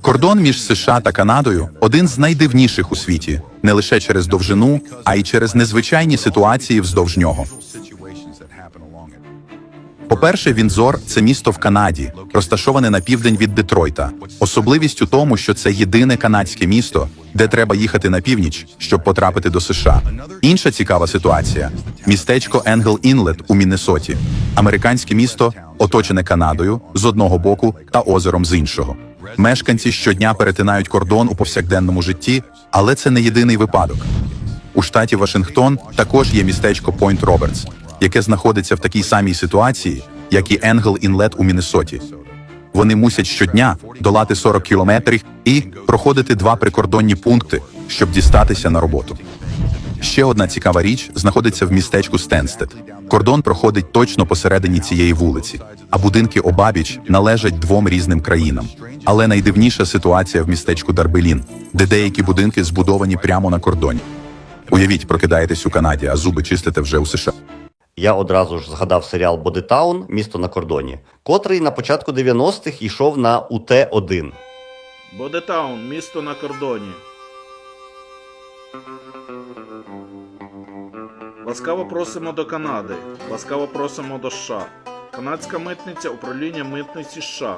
Кордон між США та Канадою один з найдивніших у світі, не лише через довжину, а й через незвичайні ситуації вздовж нього. По-перше, Вінзор це місто в Канаді, розташоване на південь від Детройта. Особливість у тому, що це єдине канадське місто, де треба їхати на північ, щоб потрапити до США. Інша цікава ситуація: містечко Енгел Інлет у Міннесоті. Американське місто оточене Канадою з одного боку та озером з іншого. Мешканці щодня перетинають кордон у повсякденному житті, але це не єдиний випадок. У штаті Вашингтон також є містечко Пойнт Робертс, яке знаходиться в такій самій ситуації, як і Енгел Інлет у Міннесоті. Вони мусять щодня долати 40 кілометрів і проходити два прикордонні пункти, щоб дістатися на роботу. Ще одна цікава річ знаходиться в містечку Стенстед. Кордон проходить точно посередині цієї вулиці, а будинки обабіч належать двом різним країнам. Але найдивніша ситуація в містечку Дарбелін, де деякі будинки збудовані прямо на кордоні. Уявіть, прокидаєтесь у Канаді, а зуби чистите вже у США. Я одразу ж згадав серіал Бодитаун Місто на кордоні, котрий на початку 90-х йшов на УТ-1. Бодетаун, місто на кордоні. Ласкаво просимо до Канади. Ласкаво просимо до США. Канадська митниця управління митниці США.